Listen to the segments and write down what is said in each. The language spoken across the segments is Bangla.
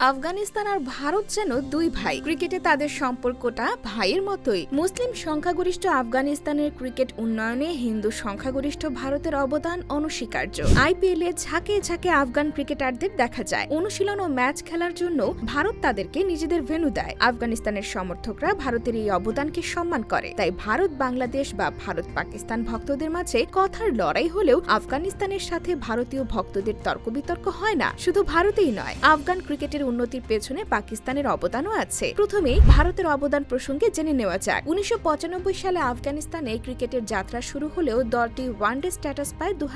আফগানিস্তান আর ভারত যেন দুই ভাই। ক্রিকেটে তাদের সম্পর্কটা ভাইয়ের মতোই। মুসলিম সংখ্যাগরিষ্ঠ আফগানিস্তানের ক্রিকেট উন্নয়নে হিন্দু সংখ্যাগরিষ্ঠ ভারতের অবদান অনস্বীকার্য। আইপিএল এ ঝাঁকে ঝাঁকে আফগান ক্রিকেটারদের দেখা যায়। অনুশীলন ও ম্যাচ খেলার জন্য ভারত তাদেরকে নিজেদের ভেন্যু দেয়। আফগানিস্তানের সমর্থকরা ভারতের এই অবদানকে সম্মান করে। তাই ভারত, বাংলাদেশ বা ভারত, পাকিস্তান ভক্তদের মাঝে কথার লড়াই হলেও আফগানিস্তানের সাথে ভারতীয় ভক্তদের তর্ক বিতর্ক হয় না। শুধু ভারতেই নয়, আফগান ক্রিকেটের উন্নতির পেছনে পাকিস্তানের অবদানও আছে। প্রথমে ভারতের অবদান প্রসঙ্গে জেনে নেওয়া যাক। উনিশশো সালে আফগানিস্তানে ক্রিকেটের যাত্রা শুরু হলেও দলটি ওয়ানডে স্ট্যাটাস পায় দু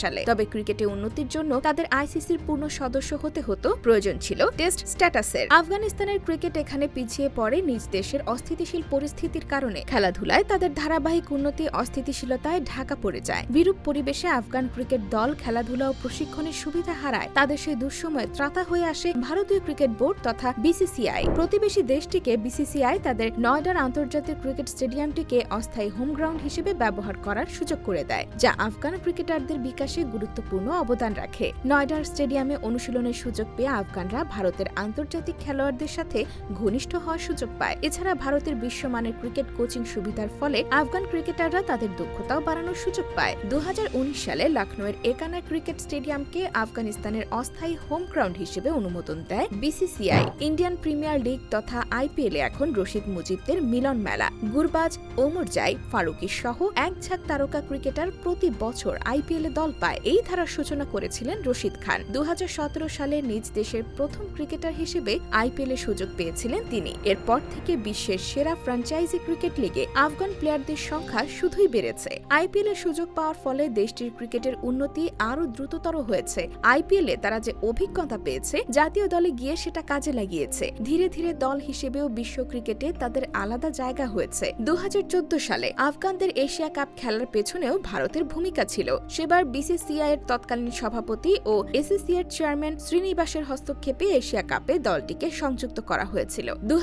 সালে। তবে ক্রিকেটে উন্নতির জন্য তাদের আইসিসির পূর্ণ সদস্য হতে হতো, প্রয়োজন ছিল টেস্ট স্ট্যাটাসের। আফগানিস্তানের ক্রিকেট এখানে পিছিয়ে পড়ে নিজ দেশের অস্থিতিশীল পরিস্থিতির কারণে। খেলাধুলায় তাদের ধারাবাহিক উন্নতি অস্থিতিশীলতায় ঢাকা পড়ে যায়। বিরূপ পরিবেশে আফগান ক্রিকেট দল খেলাধুলা ও প্রশিক্ষণের সুবিধা হারায়। তাদের সেই দুঃসময়ে ত্রাতা হয়ে আসে ভারতীয় ক্রিকেট বোর্ড তথা বিসিসিআই। প্রতিবেশী দেশটিকে বিসিসিআই তাদের নয়ডার আন্তর্জাতিক ক্রিকেট স্টেডিয়ামটিকে অস্থায়ী হোম গ্রাউন্ড হিসেবে ব্যবহার করার সুযোগ করে দেয়, যা আফগান ক্রিকেটারদের বিকাশে গুরুত্বপূর্ণ অবদান রাখে। নয়ডার স্টেডিয়ামে অনুশীলনের সুযোগ পেয়ে আফগানরা ভারতের আন্তর্জাতিক খেলোয়াড়দের সাথে ঘনিষ্ঠ হওয়ার সুযোগ পায়। এছাড়া ভারতের বিশ্বমানের ক্রিকেট কোচিং সুবিধার ফলে আফগান ক্রিকেটাররা তাদের দক্ষতাও বাড়ানোর সুযোগ পায়। দু হাজার উনিশ সালে লখনৌয়ের একানা ক্রিকেট স্টেডিয়ামকে আফগানিস্তানের অস্থায়ী হোম গ্রাউন্ড হিসেবে অনুমোদন দেয় বিসিসিআই, ইন্ডিয়ান প্রিমিয়ার লিগ তথা আইপিএল এখন রশিদ মুজিবদের মিলন মেলা। গুরবাজ, ওমর জাই, ফারুকি সহ এক ঝাঁক তারকা ক্রিকেটার প্রতি বছর আইপিএল দল পায়। এই ধারার সূচনা করেছিলেন রশিদ খান। দু সালে নিজ দেশের প্রথম ক্রিকেটার হিসেবে আইপিএল সুযোগ পেয়েছিলেন তিনি। এরপর থেকে বিশ্বের সেরা ফ্র্যাঞ্চাইজি ক্রিকেট লিগে আফগান প্লেয়ারদের সংখ্যা শুধুই বেড়েছে। আইপিএল সুযোগ পাওয়ার ফলে দেশটির ক্রিকেটের উন্নতি আরও দ্রুততর হয়েছে। আইপিএল এ তারা যে অভিজ্ঞতা পেয়েছে, জাতীয় দলে গিয়ে সেটা কাজে লাগিয়েছে। ধীরে ধীরে দল হিসেবেও বিশ্ব ক্রিকেটে তাদের আলাদা জায়গা হয়েছে। দু সালে আফগানদের এশিয়া কাপ খেলার পেছনেও ভারতের ভূমিকা ছিল। সেবার বিসিসিআই এর তৎকালীন সভাপতি ও এসিসি এর চেয়ারম্যান শ্রীনিবাসের হস্তক্ষেপে এশিয়া কাপে দলটিকে সংযুক্ত করা হয়েছিল। দু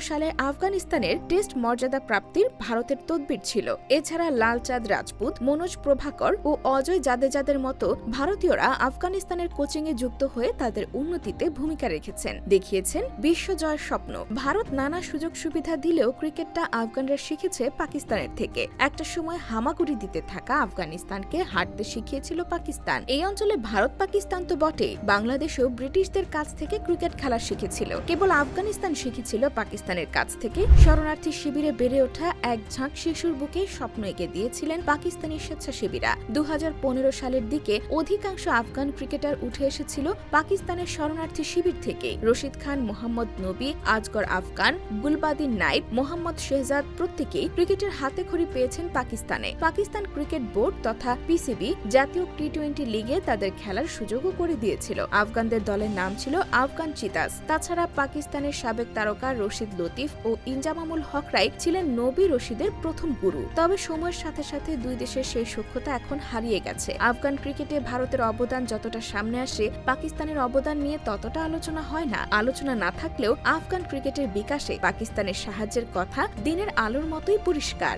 সালে আফগানিস্তানের টেস্ট মর্যাদা প্রাপ্তির ভারতের তদবির ছিল। এছাড়া লালচাঁদ রাজপুত, মনোজ প্রভাকর ও অজয় জাদেজাদের মতো ভারতীয়রা আফগানিস্তানের কোচিংয়ে যুক্ত হয়ে তাদের উন্নতিতে ভূমিকা রেখেছেন। দেখিয়েছেন বিশ্ব জয়ের স্বপ্ন। ভারত নানা সুযোগ সুবিধা দিলেও ক্রিকেটটা আফগানরা শিখেছে পাকিস্তানের থেকে। একটা সময় হামাগুড়ি দিতে থাকা আফগানিস্তানকে হাঁটতে শিখিয়েছিল পাকিস্তান। এই অঞ্চলে ভারত পাকিস্তান তো বটে বাংলাদেশও ব্রিটিশদের কাছ থেকে ক্রিকেট খেলা শিখেছিল। কেবল আফগানিস্তান শিখেছিল পাকিস্তানের কাছ থেকে। শরণার্থী শিবিরে বেড়ে ওঠা এক ঝাঁক শিশুর বুকে স্বপ্ন এঁকে দিয়েছিলেন পাকিস্তানি স্বেচ্ছাসেবীরা। দু হাজার পনেরো সালের দিকে অধিকাংশ আফগান ক্রিকেটার উঠে এসেছিল পাকিস্তানের শরণার্থী শিবির থেকে। রশিদ খান, মোহাম্মদ নবী, আজগর আফগান, গুলবাদিন নাইব, মোহাম্মদ শেহজাদ প্রত্যেকেই ক্রিকেটের হাতে খড়ি পেয়েছেন পাকিস্তানে। পাকিস্তান ক্রিকেট বোর্ড তথা পিসিবি জাতীয় টি টোয়েন্টি লিগে তাদের খেলার সুযোগও করে দিয়েছিল। আফগানদের দলের নাম ছিল আফগান চিতাস। তাছাড়া পাকিস্তানের সাবেক তারকা রশিদ লতিফ ও ইনজামামুল হকরাই ছিলেন নবী রশিদের প্রথম গুরু। তবে সময়ের সাথে সাথে দুই দেশের সেই সখ্যতা এখন হারিয়ে গেছে। আফগান ক্রিকেটে ভারতের অবদান যতটা সামনে আসে, পাকিস্তানের অবদান নিয়ে ততটা আলোচনা হয় না। আলোচনা না থাকলেও আফগান ক্রিকেটের বিকাশে পাকিস্তানের সাহায্যের কথা দিনের আলোর মতোই পরিষ্কার।